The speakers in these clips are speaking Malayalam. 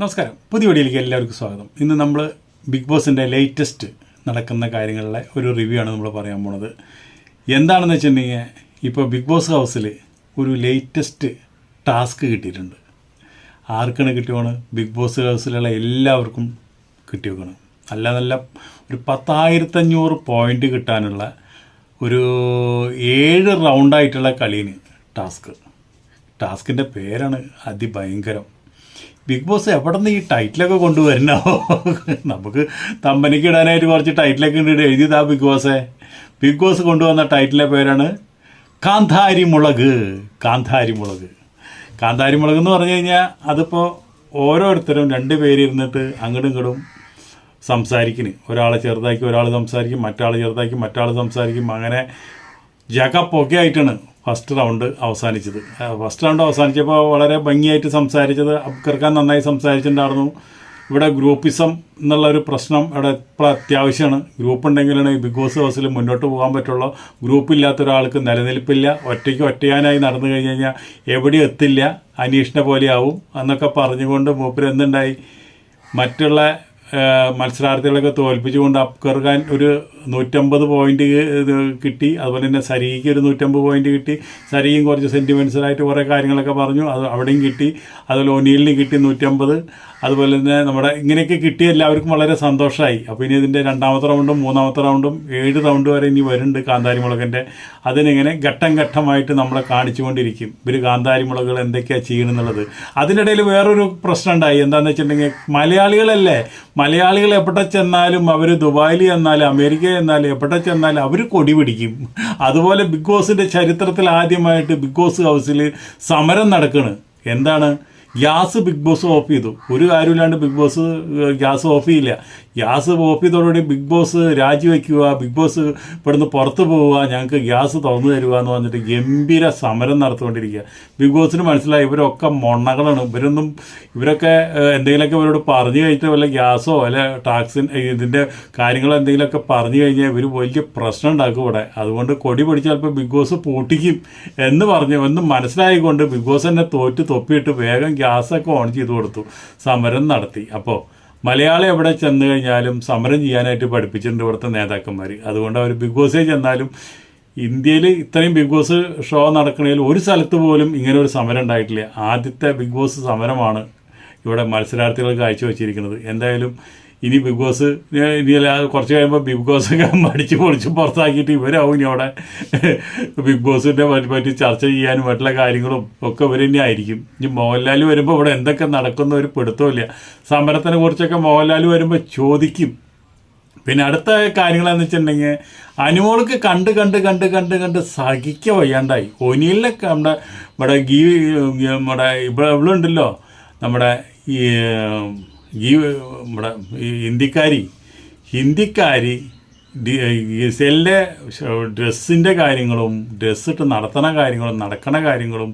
നമസ്കാരം. പുതിയ വീഡിയോയിലേക്ക് എല്ലാവർക്കും സ്വാഗതം. ഇന്ന് നമ്മൾ ബിഗ് ബോസിന്റെ ലേറ്റസ്റ്റ് നടക്കുന്ന കാര്യങ്ങളിലെ ഒരു റിവ്യൂ ആണ് നമ്മൾ പറയാൻ പോണത്. എന്താണെന്ന് വെച്ചിട്ടുണ്ടെങ്കിൽ ഇപ്പോൾ ബിഗ് ബോസ് ഹൗസിൽ ഒരു ലേറ്റസ്റ്റ് ടാസ്ക് കിട്ടിയിട്ടുണ്ട്. ആർക്കാണ് കിട്ടിയോണ് ബിഗ് ബോസ് ഹൗസിലുള്ള എല്ലാവർക്കും കിട്ടിയോക്കണം നല്ല നല്ല ഒരു പത്തായിരത്തഞ്ഞൂറ് പോയിന്റ് കിട്ടാനുള്ള ഒരു ഏഴ് റൗണ്ടായിട്ടുള്ള കളീന് ടാസ്ക് ടാസ്കിന്റെ പേരാണ് അതിഭയങ്കരം. ബിഗ് ബോസ് എവിടെ നിന്ന് ഈ ടൈറ്റിലൊക്കെ കൊണ്ടുവരണോ നമുക്ക് തമ്പനിക്ക് ഇടാനായിട്ട് കുറച്ച് ടൈറ്റിലൊക്കെ ഉണ്ട്. എഴുതിയതാ ബിഗ് ബോസേ. ബിഗ് ബോസ് കൊണ്ടുവന്ന ടൈറ്റിലെ പേരാണ് കാന്താരി മുളക് കാന്താരി മുളക് കാന്താരി മുളക് എന്ന് പറഞ്ഞു കഴിഞ്ഞാൽ അതിപ്പോൾ ഓരോരുത്തരും രണ്ട് പേര് ഇരുന്നിട്ട് അങ്ങോട്ടും ഇങ്ങോട്ടും സംസാരിക്കുന്നു ഒരാളെ ചെറുതാക്കി ഒരാൾ സംസാരിക്കും മറ്റാൾ ചെറുതാക്കി മറ്റാൾ സംസാരിക്കും. അങ്ങനെ ജകപ്പൊക്കെ പുകയായിട്ടാണ് ഫസ്റ്റ് റൗണ്ട് അവസാനിച്ചത്. ഫസ്റ്റ് റൗണ്ട് അവസാനിച്ചപ്പോൾ വളരെ ഭംഗിയായിട്ട് സംസാരിച്ചത് അബ്കർഖാൻ നന്നായി സംസാരിച്ചിട്ടുണ്ടായിരുന്നു. ഇവിടെ ഗ്രൂപ്പിസം എന്നുള്ള ഒരു പ്രശ്നം ഇവിടെ ഇപ്പോൾ അത്യാവശ്യമാണ് ഗ്രൂപ്പ് ഉണ്ടെങ്കിലാണ് ബിഗ് ബോസ് ഹൗസിൽ മുന്നോട്ട് പോകാൻ പറ്റുള്ളൂ. ഗ്രൂപ്പ് ഇല്ലാത്ത ഒരാൾക്ക് നിലനിൽപ്പില്ല. ഒറ്റയ്ക്ക് ഒറ്റയാനായി നടന്നു കഴിഞ്ഞ് കഴിഞ്ഞാൽ എവിടെയും എത്തില്ല? അനീഷിനെ പോലെയാവും എന്നൊക്കെ പറഞ്ഞുകൊണ്ട് മൂപ്പര് എന്തുണ്ടായി? മറ്റുള്ള മത്സരാർത്ഥികളൊക്കെ തോൽപ്പിച്ചുകൊണ്ട് അബ്കർ ഖാൻ ഒരു നൂറ്റമ്പത് പോയിന്റ് കിട്ടി. അതുപോലെ തന്നെ സരിക്ക് ഒരു നൂറ്റമ്പത് പോയിന്റ് കിട്ടി. സരിയും കുറച്ച് സെന്റിമെന്റ്സായിട്ട് കുറേ കാര്യങ്ങളൊക്കെ പറഞ്ഞു. അത് അവിടെയും കിട്ടി. അതുപോലെ ഒനിയലിന് കിട്ടി നൂറ്റമ്പത്. അതുപോലെ തന്നെ നമ്മുടെ ഇങ്ങനെയൊക്കെ കിട്ടി എല്ലാവർക്കും വളരെ സന്തോഷമായി അപ്പോൾ ഇനി ഇതിന്റെ രണ്ടാമത്തെ റൗണ്ടും മൂന്നാമത്തെ റൗണ്ടും ഏഴ് റൗണ്ട് വരെ ഇനി വരുന്നുണ്ട് കാന്താരി മുളകിന്റെ അതിനിങ്ങനെ ഘട്ടം ഘട്ടമായിട്ട് നമ്മളെ കാണിച്ചുകൊണ്ടിരിക്കും. ഇവർ കാന്താരി മുളകൾ എന്തൊക്കെയാണ് ചെയ്യണമെന്നുള്ളത് അതിനിടയിൽ വേറൊരു പ്രശ്നം ഉണ്ടായി. എന്താണെന്ന് വെച്ചിട്ടുണ്ടെങ്കിൽ മലയാളികളല്ലേ? മലയാളികൾ എവിടെ ചെന്നാലും അവർ ദുബായിൽ ചെന്നാലും അമേരിക്ക ചെന്നാലും എവിടെ ചെന്നാൽ അവർ കൊടി പിടിക്കും. അതുപോലെ ബിഗ് ബോസിന്റെ ചരിത്രത്തിൽ ആദ്യമായിട്ട് ബിഗ് ബോസ് ഹൗസിൽ സമരം നടക്കണ്. എന്താണ്? ഗ്യാസ് ബിഗ് ബോസ് ഓഫ് ചെയ്തു. ഒരു കാര്യമില്ലാണ്ട് ബിഗ് ബോസ് ഗ്യാസ് ഓഫ് ചെയ്യില്ല. ഗ്യാസ് ഓഫ് ചെയ്തോടുകൂടി ബിഗ് ബോസ് രാജിവെക്കുക ബിഗ് ബോസ് ഇവിടുന്ന് പുറത്ത് പോവുക ഞങ്ങൾക്ക് ഗ്യാസ് തുറന്നു തരിക എന്ന് പറഞ്ഞിട്ട് ഗംഭീര സമരം നടത്തുകൊണ്ടിരിക്കുക ബിഗ് ബോസിന് മനസ്സിലായി ഇവരൊക്കെ മൊണ്ണകളാണ് ഇവരൊന്നും ഇവരൊക്കെ എന്തെങ്കിലുമൊക്കെ ഇവരോട് പറഞ്ഞു കഴിഞ്ഞിട്ട് വല്ല ഗ്യാസോ അല്ലെ ടാക്സിൻ ഇതിന്റെ കാര്യങ്ങൾ എന്തെങ്കിലുമൊക്കെ പറഞ്ഞു കഴിഞ്ഞാൽ ഇവർ വലിയ പ്രശ്നം ഉണ്ടാക്കും ഇവിടെ. അതുകൊണ്ട് കൊടി പിടിച്ച് ചിലപ്പോൾ ബിഗ് ബോസ് പൂട്ടിക്കും എന്ന് പറഞ്ഞു എന്ന് മനസ്സിലായിക്കൊണ്ട് ബിഗ് ബോസ് തന്നെ തോറ്റ് തൊപ്പിയിട്ട് വേഗം ഗ്യാസൊക്കെ ഓൺ ചെയ്ത് കൊടുത്തു. സമരം നടത്തി. അപ്പോൾ മലയാളം എവിടെ ചെന്ന് കഴിഞ്ഞാലും സമരം ചെയ്യാനായിട്ട് പഠിപ്പിച്ചിട്ടുണ്ട് ഇവിടുത്തെ നേതാക്കന്മാർ അതുകൊണ്ട് അവർ ബിഗ് ബോസ് ചെന്നാലും ഇന്ത്യയിൽ ഇത്രയും ബിഗ് ബോസ് ഷോ നടക്കണതിൽ ഒരു സ്ഥലത്ത് പോലും ഇങ്ങനെ ഒരു സമരം ഉണ്ടായിട്ടില്ല. ആദ്യത്തെ ബിഗ് ബോസ് സമരമാണ് ഇവിടെ മത്സരാർത്ഥികൾ കാഴ്ചവെച്ചിരിക്കുന്നത്. എന്തായാലും ഇനി ബിഗ് ബോസ് ഇനി കുറച്ച് കഴിയുമ്പോൾ ബിഗ് ബോസ് മടിച്ച് പൊളിച്ച് പുറത്താക്കിയിട്ട് ഇവരാവും ഇനി അവിടെ. ബിഗ് ബോസിന്റെ പറ്റി ചർച്ച ചെയ്യാനും മറ്റുള്ള കാര്യങ്ങളും ഒക്കെ ഇവർ തന്നെ ആയിരിക്കും. ഇനി മോഹൻലാൽ വരുമ്പോൾ ഇവിടെ എന്തൊക്കെ നടക്കുന്ന ഒരു പിടുത്തമില്ല സമരത്തിനെ കുറിച്ചൊക്കെ മോഹൻലാൽ വരുമ്പോൾ ചോദിക്കും. പിന്നെ അടുത്ത കാര്യങ്ങളെന്ന് വെച്ചിട്ടുണ്ടെങ്കിൽ അനുമോൾക്ക് കണ്ട് കണ്ട് കണ്ട് കണ്ട് കണ്ട് സഹിക്ക വയ്യാണ്ടായി. ഒനിയിലൊക്കെ നമ്മുടെ ഇവിടെ ഗീ നമ്മുടെ ഇവിടെ ഇവിടെ ഉണ്ടല്ലോ നമ്മുടെ ഈ ഗീ നമ്മുടെ ഈ ഹിന്ദിക്കാരി ഹിന്ദിക്കാരി ഗസലിന്റെ ഡ്രസ്സിന്റെ കാര്യങ്ങളും ഡ്രസ്സ് ഇട്ട് നടത്തണ കാര്യങ്ങളും നടക്കണ കാര്യങ്ങളും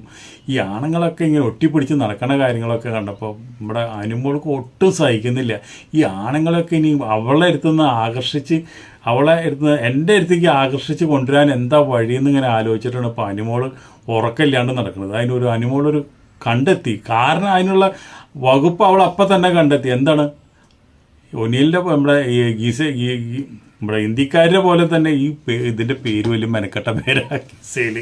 ഈ ആണുങ്ങളൊക്കെ ഇങ്ങനെ ഒട്ടിപ്പിടിച്ച് നടക്കണ കാര്യങ്ങളൊക്കെ കണ്ടപ്പോൾ നമ്മുടെ അനുമോൾക്ക് ഒട്ടും സഹിക്കുന്നില്ല. ഈ ആണുങ്ങളൊക്കെ ഇനി അവളെ അടുത്തുനിന്ന് ആകർഷിച്ച് അവളെ അടുത്ത് എന്റെ അടുത്തേക്ക് ആകർഷിച്ച് കൊണ്ടുവരാൻ എന്താ വഴിയെന്ന് ഇങ്ങനെ ആലോചിച്ചിട്ടാണ് ഇപ്പോൾ അനുമോൾ ഉറക്കമില്ലാണ്ട് നടക്കുന്നത്. അതിനൊരു അനുമോളൊരു കണ്ടെത്തി. കാരണം അതിനുള്ള വകുപ്പ് അവൾ അപ്പം തന്നെ കണ്ടെത്തി. എന്താണ്? ഒനിയലിന്റെ നമ്മുടെ ഈ ഗീസ നമ്മുടെ ഇന്ത്യക്കാരുടെ പോലെ തന്നെ ഈ ഇതിന്റെ പേര് വലിയ മെനക്കെട്ട പേരാ ഗിസേൽ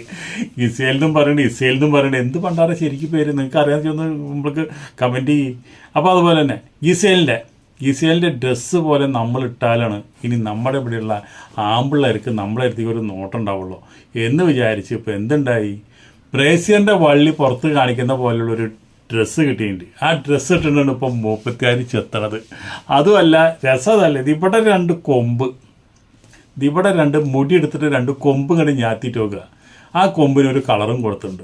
ഗിസേൽ എന്നും പറയണേ ഇസേൽ എന്നും പറയണേ എന്ത് പണ്ടാറ ശരിക്കും പേര് നിങ്ങൾക്ക് അറിയാമെന്ന് ഒന്ന് നമ്മൾക്ക് കമന്റ് ചെയ്യും. അപ്പോൾ അതുപോലെ തന്നെ ഗിസേലിന്റെ ഗിസേലിന്റെ ഡ്രസ്സ് പോലെ നമ്മൾ ഇട്ടാലാണ് ഇനി നമ്മുടെ ഇവിടെയുള്ള ആമ്പിള്ളേർക്ക് നമ്മളെ അടുത്തേക്ക് ഒരു നോട്ടം ഉണ്ടാവുള്ളൂ. എന്ന് വിചാരിച്ച് ഇപ്പോൾ എന്തുണ്ടായി? ബ്രേസിയറിന്റെ വള്ളി പുറത്ത് കാണിക്കുന്ന പോലുള്ള ഒരു ഡ്രസ്സ് കിട്ടിയിട്ടുണ്ട്. ആ ഡ്രസ്സ് ഇട്ടിട്ടാണ് ഇപ്പം മൂപ്പത്തിക്കാരി ചെത്തണത്. അതുമല്ല രസമല്ല ഇതിവിടെ രണ്ട് കൊമ്പ്. ഇതിവിടെ രണ്ട് മുടി എടുത്തിട്ട് രണ്ട് കൊമ്പ് ഇങ്ങനെ ഞാത്തിട്ട് വെക്കുക. ആ കൊമ്പിന് ഒരു കളറും കൊടുത്തിട്ടുണ്ട്.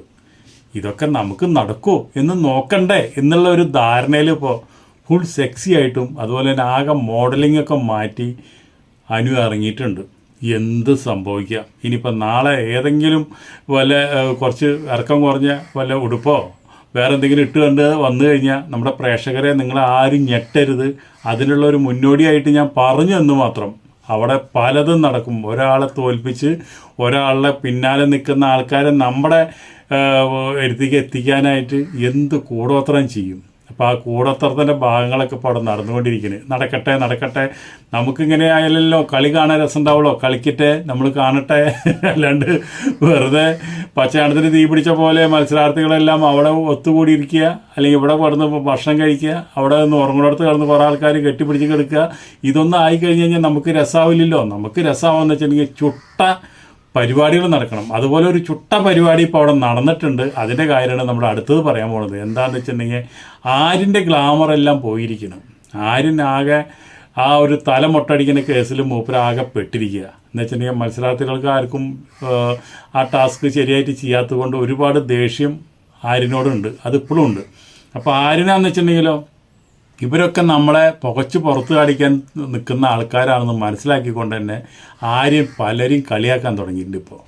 ഇതൊക്കെ നമുക്ക് നടക്കുമോ എന്ന് നോക്കണ്ടേ എന്നുള്ള ഒരു ധാരണയിൽ ഇപ്പോൾ ഫുൾ സെക്സി ആയിട്ടും അതുപോലെ തന്നെ ആകെ മോഡലിംഗ് ഒക്കെ മാറ്റി അനു ഇറങ്ങിയിട്ടുണ്ട്. എന്ത് സംഭവിക്കാം ഇനിയിപ്പോൾ നാളെ ഏതെങ്കിലും വല്ല കുറച്ച് ഇറക്കം കുറഞ്ഞ വല്ല ഉടുപ്പോ വേറെ എന്തെങ്കിലും ഇട്ട് കണ്ട് വന്നു കഴിഞ്ഞാൽ നമ്മുടെ പ്രേക്ഷകരെ നിങ്ങൾ ആരും ഞെട്ടരുത്. അതിനുള്ള ഒരു മുന്നോടിയായിട്ട് ഞാൻ പറഞ്ഞു എന്ന് മാത്രം. അവിടെ പലതും നടക്കും. ഒരാളെ തോൽപ്പിച്ച് ഒരാളുടെ പിന്നാലെ നിൽക്കുന്ന ആൾക്കാരെ നമ്മുടെ എടുത്തേക്ക് എത്തിക്കാനായിട്ട് എന്ത് കൂടോത്രം ചെയ്യും? അപ്പോൾ ആ കൂടത്തറത്തിന്റെ ഭാഗങ്ങളൊക്കെ ഇപ്പോൾ അവിടെ നടന്നുകൊണ്ടിരിക്കുന്നത് നടക്കട്ടെ നടക്കട്ടെ. നമുക്കിങ്ങനെ ആയാലല്ലോ കളി കാണാൻ രസം ഉണ്ടാവുള്ളൂ കളിക്കട്ടെ നമ്മൾ കാണട്ടെ. അല്ലാണ്ട് വെറുതെ പച്ചയാണത്തിന് തീ പിടിച്ച പോലെ മത്സരാർത്ഥികളെല്ലാം അവിടെ ഒത്തുകൂടിയിരിക്കുക അല്ലെങ്കിൽ ഇവിടെ കിടന്ന് ഭക്ഷണം കഴിക്കുക അവിടെ നിന്ന് ഉറങ്ങുന്നിടത്ത് കിടന്ന് കുറേ ആൾക്കാർ കെട്ടിപ്പിടിച്ച് കിടക്കുക. ഇതൊന്നും ആയിക്കഴിഞ്ഞ് കഴിഞ്ഞാൽ നമുക്ക് രസാവില്ലല്ലോ. നമുക്ക് രസമാവെന്ന് വെച്ചിട്ടുണ്ടെങ്കിൽ ചുട്ട പരിപാടികൾ നടക്കണം. അതുപോലെ ഒരു ചുട്ട പരിപാടി ഇപ്പോൾ അവിടെ നടന്നിട്ടുണ്ട്. അതിന്റെ കാര്യമാണ് നമ്മൾ അടുത്തത് പറയാൻ പോകുന്നത്. എന്താണെന്ന് വെച്ചിട്ടുണ്ടെങ്കിൽ ആരിന്റെ ഗ്ലാമർ എല്ലാം പോയിരിക്കണം. ആരിനാകെ ആ ഒരു തല മൊട്ടടിക്കുന്ന കേസിൽ മൂപ്പരാകെ പെട്ടിരിക്കുക. എന്ന് വെച്ചിട്ടുണ്ടെങ്കിൽ മത്സരാർത്ഥികൾക്ക് ആർക്കും ആ ടാസ്ക് ശരിയായിട്ട് ചെയ്യാത്തത് കൊണ്ട് ഒരുപാട് ദേഷ്യം ആരിനോടുണ്ട് അത് ഇപ്പോഴും ഉണ്ട്. അപ്പോൾ ആരിനാന്ന് വെച്ചിട്ടുണ്ടെങ്കിലോ ഇവരൊക്കെ നമ്മളെ പുകച്ച് പുറത്ത് കാണിക്കാൻ നിൽക്കുന്ന ആൾക്കാരാണെന്ന് മനസ്സിലാക്കിക്കൊണ്ട് തന്നെ ആരും പലരും കളിയാക്കാൻ തുടങ്ങിയിട്ടുണ്ട് ഇപ്പോൾ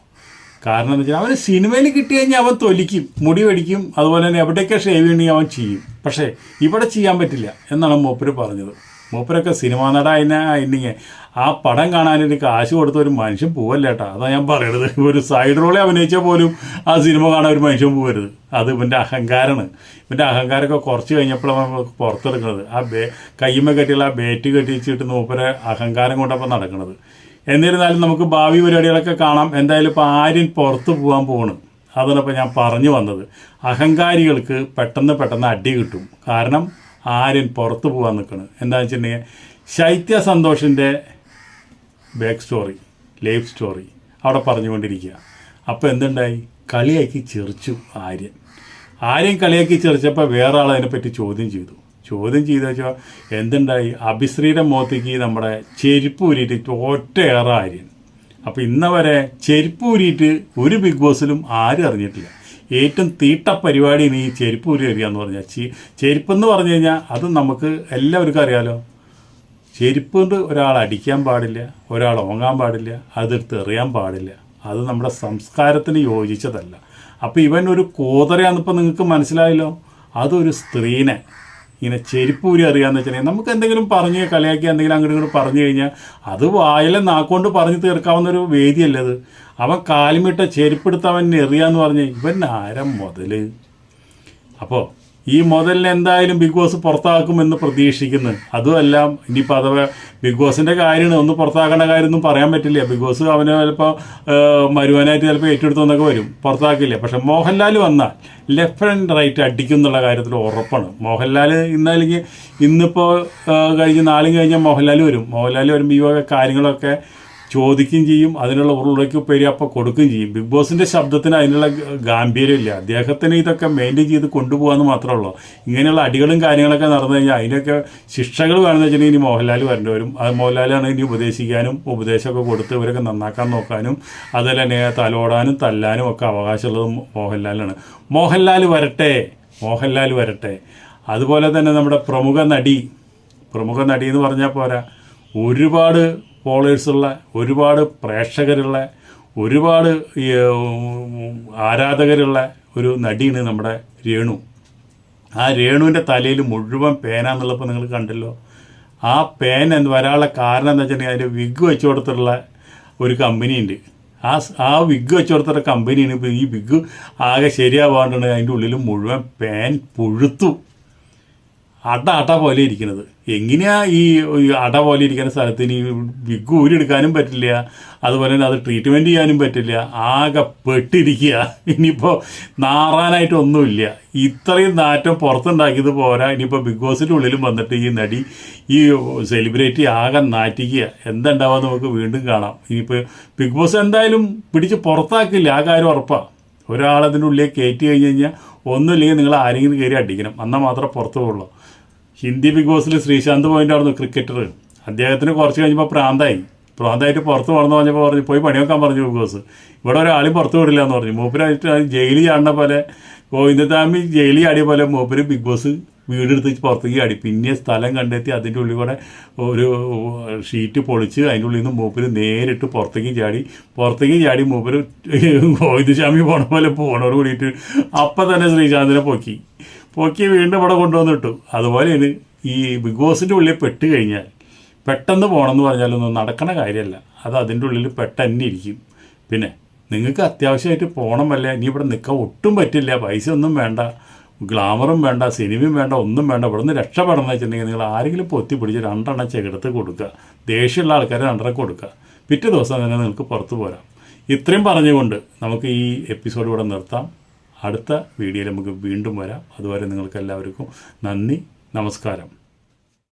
കാരണം എന്ന് വെച്ചാൽ അവന് സിനിമയിൽ കിട്ടി കഴിഞ്ഞാൽ അവൻ തൊലിക്കും മുടി വെടിക്കും അതുപോലെ തന്നെ എവിടെയൊക്കെ ഷേവ് ചെയ്യണമെങ്കിൽ അവൻ ചെയ്യും. പക്ഷേ ഇവിടെ ചെയ്യാൻ പറ്റില്ല എന്നാണ് മൂപ്പര് പറഞ്ഞത്. മൂപ്പരൊക്കെ സിനിമാ നട അതിനെ ആ പടം കാണാനൊരു കാശ് കൊടുത്ത ഒരു മനുഷ്യൻ പോവല്ല കേട്ടോ അതാ ഞാൻ പറയണത്. ഒരു സൈഡ് റോളെ അഭിനയിച്ചാൽ പോലും ആ സിനിമ കാണാൻ ഒരു മനുഷ്യൻ പോകരുത് അത് ഇവന്റെ അഹങ്കാരമാണ് ഇവന്റെ അഹങ്കാരമൊക്കെ കുറച്ച് കഴിഞ്ഞപ്പോഴാണ് നമ്മൾ പുറത്തെടുക്കുന്നത് ആ ബേ കയ്യുമ്മ കെട്ടിയുള്ള ആ ബേറ്റ് കെട്ടിച്ചിട്ട് മൂപ്പരെ അഹങ്കാരം കൊണ്ടപ്പോൾ നടക്കുന്നത് എന്നിരുന്നാലും നമുക്ക് ഭാവി പരിപാടികളൊക്കെ കാണാം. എന്തായാലും ഇപ്പോൾ ആരും പുറത്ത് പോകാൻ പോകണം അതാണ് ഇപ്പോൾ ഞാൻ പറഞ്ഞു വന്നത്. അഹങ്കാരികൾക്ക് പെട്ടെന്ന് പെട്ടെന്ന് അടി കിട്ടും. കാരണം ആര്യൻ പുറത്ത് പോകാൻ നിൽക്കണം എന്താണെന്ന് വെച്ചിട്ടുണ്ടെങ്കിൽ ശൈത്യ സന്തോഷിന്റെ ബാക്ക് സ്റ്റോറി ലൈഫ് സ്റ്റോറി അവിടെ പറഞ്ഞുകൊണ്ടിരിക്കുക. അപ്പോൾ എന്തുണ്ടായി? കളിയാക്കി ചെറിച്ചു ആര്യൻ. ആര്യൻ കളിയാക്കി ചെറിച്ചപ്പോൾ വേറെ ആൾ അതിനെപ്പറ്റി ചോദ്യം ചെയ്തു. ചോദ്യം ചെയ്തു വെച്ചാൽ എന്തുണ്ടായി? അഭിശ്രീയുടെ മുഖത്തേക്ക് നമ്മുടെ ചെരുപ്പ് ഊരിയിട്ട് ഒറ്റയേറെ ആര്യൻ. അപ്പോൾ ഇന്നവരെ ചെരുപ്പ് ഊരിയിട്ട് ഒരു ബിഗ് ബോസിലും ആരും അറിഞ്ഞിട്ടില്ല. ഏറ്റവും തീട്ട പരിപാടിയാണ് ഈ ചെരുപ്പ് ഊരി എറിയാന്ന് പറഞ്ഞാൽ ചെരുപ്പെന്ന് പറഞ്ഞു കഴിഞ്ഞാൽ അത് നമുക്ക് എല്ലാവർക്കും അറിയാലോ. ചെരുപ്പ് കൊണ്ട് ഒരാൾ അടിക്കാൻ പാടില്ല ഒരാൾ ഓങ്ങാൻ പാടില്ല അതെടുത്ത് എറിയാൻ പാടില്ല. അത് നമ്മുടെ സംസ്കാരത്തിന് യോജിച്ചതല്ല. അപ്പോൾ ഇവൻ ഒരു കൂതറയാന്നിപ്പോൾ നിങ്ങൾക്ക് മനസ്സിലായല്ലോ? അതൊരു സ്ത്രീനെ. ഇങ്ങനെ ചെരുപ്പ് ഊരി അറിയാന്ന് വെച്ചിട്ടുണ്ടെങ്കിൽ നമുക്ക് എന്തെങ്കിലും പറഞ്ഞ് കളിയാക്കി എന്തെങ്കിലും അങ്ങോട്ട് ഇങ്ങോട്ട് പറഞ്ഞു കഴിഞ്ഞാൽ അത് വായിലെ നാക്കൊണ്ട് പറഞ്ഞു തീർക്കാവുന്ന ഒരു വേദിയല്ല അത്. അവൻ കാലുമിട്ട ചെരുപ്പെടുത്ത് അവൻ എറിയാന്ന് പറഞ്ഞ് ഇവൻ ആരം മുതൽ? അപ്പോൾ ഈ മുതലിനെ എന്തായാലും ബിഗ് ബോസ് പുറത്താക്കുമെന്ന് പ്രതീക്ഷിക്കുന്നു. അതുമല്ല ഇനിയിപ്പോൾ അഥവാ ബിഗ് ബോസിന്റെ കാര്യമാണ് ഒന്ന് പുറത്താക്കേണ്ട കാര്യമൊന്നും പറയാൻ പറ്റില്ല. ബിഗ് ബോസ് അവന് ചിലപ്പോൾ മരുവാനായിട്ട് ചിലപ്പോൾ ഏറ്റെടുത്തെന്നൊക്കെ വരും. പുറത്താക്കില്ല. പക്ഷെ മോഹൻലാൽ വന്നാൽ ലെഫ്റ്റ് ആൻഡ് റൈറ്റ് അടിക്കും എന്നുള്ള കാര്യത്തിൽ ഉറപ്പാണ്. മോഹൻലാൽ ഇന്നല്ലെങ്കിൽ ഇന്നിപ്പോൾ കഴിഞ്ഞ് നാളും കഴിഞ്ഞാൽ മോഹൻലാൽ വരും. മോഹൻലാൽ വരുമ്പോൾ ഈ വക കാര്യങ്ങളൊക്കെ ചോദിക്കുകയും ചെയ്യും അതിനുള്ള ഉരുളയ്ക്ക് ഉപ്പേരി അപ്പം കൊടുക്കുകയും ചെയ്യും. ബിഗ് ബോസിന്റെ ശബ്ദത്തിന് അതിനുള്ള ഗാംഭീര്യമില്ല. അദ്ദേഹത്തിന് ഇതൊക്കെ മെയിന്റെയിൻ ചെയ്ത് കൊണ്ടുപോകാമെന്ന് മാത്രമേ ഉള്ളൂ ഇങ്ങനെയുള്ള അടികളും കാര്യങ്ങളൊക്കെ നടന്നു കഴിഞ്ഞാൽ അതിനൊക്കെ ശിക്ഷകൾ വേണമെന്ന് വെച്ചിട്ടുണ്ടെങ്കിൽ ഇനി മോഹൻലാൽ വരേണ്ടി വരും. അത് മോഹൻലാലാണ് ഇനി ഉപദേശിക്കാനും ഉപദേശമൊക്കെ കൊടുത്ത് ഇവരൊക്കെ നന്നാക്കാൻ നോക്കാനും അതുപോലെ തന്നെ തലോടാനും തല്ലാനും ഒക്കെ അവകാശമുള്ളത് മോഹൻലാലാണ്. മോഹൻലാൽ വരട്ടെ മോഹൻലാൽ വരട്ടെ. അതുപോലെ തന്നെ നമ്മുടെ പ്രമുഖ നടി പ്രമുഖ നടി എന്ന് പറഞ്ഞാൽ പോരാ. ഒരുപാട് ഫോളോവേഴ്സുള്ള ഒരുപാട് പ്രേക്ഷകരുള്ള ഒരുപാട് ആരാധകരുള്ള ഒരു നടിയാണ് നമ്മുടെ രേണു. ആ രേണുവിന്റെ തലയിൽ മുഴുവൻ പേന എന്നുള്ളപ്പോൾ നിങ്ങൾ കണ്ടല്ലോ. ആ പേൻ എന്ന് വരാനുള്ള കാരണം എന്താ വെച്ചിട്ടുണ്ടെങ്കിൽ അതിന്റെ വിഗ് വെച്ച് കൊടുത്തിട്ടുള്ള ഒരു കമ്പനിയുണ്ട്. ആ ആ വിഗ് വെച്ച് കൊടുത്തിട്ടുള്ള കമ്പനിയാണ് ഇപ്പോൾ ഈ വിഗ് ആകെ ശരിയാവാണ്ടാണ് അതിന്റെ ഉള്ളിൽ മുഴുവൻ പേൻ പുഴുത്തു. അട അട പോലെ ഇരിക്കുന്നത്. എങ്ങനെയാ ഈ അട പോലെ ഇരിക്കുന്ന സ്ഥലത്തിന് ബിഗ് ഊരിയെടുക്കാനും പറ്റില്ല അതുപോലെ തന്നെ അത് ട്രീറ്റ്മെന്റ് ചെയ്യാനും പറ്റില്ല ആകെ പെട്ടിരിക്കുക. ഇനിയിപ്പോൾ നാറാനായിട്ടൊന്നുമില്ല ഇത്രയും നാറ്റം പുറത്തുണ്ടാക്കിയത് പോരാ ഇനിയിപ്പോൾ ബിഗ് ബോസിന്റെ ഉള്ളിലും വന്നിട്ട് ഈ നടി ഈ സെലിബ്രിറ്റി ആകെ നാറ്റിക്കുക. എന്തുണ്ടാവുക നമുക്ക് വീണ്ടും കാണാം. ഇനിയിപ്പോൾ ബിഗ് ബോസ് എന്തായാലും പിടിച്ച് പുറത്താക്കില്ല ആ കാര്യം ഉറപ്പാണ് ഒരാളതിന്റെ ഉള്ളിൽ കയറ്റി കഴിഞ്ഞ് കഴിഞ്ഞാൽ ഒന്നുമില്ലെങ്കിൽ നിങ്ങൾ ആരെങ്കിലും കയറി അടിക്കണം. എന്നാൽ മാത്രമേ പുറത്തു പോകുള്ളൂ ഹിന്ദി ബിഗ് ബോസിൽ ശ്രീശാന്ത് പോയിന്റ് ആയിരുന്നു ക്രിക്കറ്റർ. അദ്ദേഹത്തിന് കുറച്ച് കഴിഞ്ഞപ്പോൾ പ്രാന്തായി. പ്രാന്തായിട്ട് പുറത്ത് വളർന്നു പറഞ്ഞപ്പോൾ പറഞ്ഞു പോയി പണിയൊക്കാൻ പറഞ്ഞു ബിഗ് ബോസ്. ഇവിടെ ഒരാളും പുറത്ത് വിടില്ല എന്ന് പറഞ്ഞു. മൂപ്പരായിട്ട് ജയിലിൽ ചാടുന്ന പോലെ ഗോവിന്ദസ്വാമി ജയിലിൽ ചാടിയ പോലെ മൂപ്പര് ബിഗ് ബോസ് വീടെടുത്ത് പുറത്തേക്ക് ആടി പിന്നെ സ്ഥലം കണ്ടെത്തി അതിന്റെ ഉള്ളിൽ കൂടെ ഒരു ഷീറ്റ് പൊളിച്ച് അതിന്റെ ഉള്ളിൽ നിന്ന് മൂപ്പര് നേരിട്ട് പുറത്തേക്ക് ചാടി. പുറത്തേക്ക് ചാടി മൂപ്പര് ഗോവിന്ദസ്വാമി പോണ പോലെ പോണോട് കൂടിയിട്ട് അപ്പം തന്നെ ശ്രീശാന്തിനെ പൊക്കി. പൊക്കി വീണ്ടും ഇവിടെ കൊണ്ടുവന്നിട്ടു അതുപോലെയാണ് ഈ ബിഗ് ബോസിന്റെ ഉള്ളിൽ പെട്ട് കഴിഞ്ഞാൽ പെട്ടെന്ന് പോകണമെന്ന് പറഞ്ഞാലൊന്നും നടക്കണ കാര്യമല്ല. അത് അതിന്റെ ഉള്ളിൽ പെട്ടെന്നെ ഇരിക്കും. പിന്നെ നിങ്ങൾക്ക് അത്യാവശ്യമായിട്ട് പോകണമല്ലേ ഇനി ഇവിടെ നിൽക്കാൻ ഒട്ടും പറ്റില്ല. പൈസ ഒന്നും വേണ്ട. ഗ്ലാമറും വേണ്ട. സിനിമയും വേണ്ട. ഒന്നും വേണ്ട. ഇവിടുന്ന് രക്ഷപ്പെടണം എന്ന് വെച്ചിട്ടുണ്ടെങ്കിൽ നിങ്ങൾ ആരെങ്കിലും പൊത്തി പിടിച്ച് രണ്ടെണ്ണം ചെകിടത്ത് കൊടുക്കുക. ദേഷ്യമുള്ള ആൾക്കാരെ രണ്ടെണ്ണം കൊടുക്കുക. പിറ്റേ ദിവസം തന്നെ നിങ്ങൾക്ക് പുറത്ത് പോരാം. ഇത്രയും പറഞ്ഞുകൊണ്ട് നമുക്ക് ഈ എപ്പിസോഡ് ഇവിടെ നിർത്താം. അടുത്ത വീഡിയോയിൽ നമുക്ക് വീണ്ടും വരാം. അതുവരെ നിങ്ങൾക്കെല്ലാവർക്കും നന്ദി നമസ്കാരം.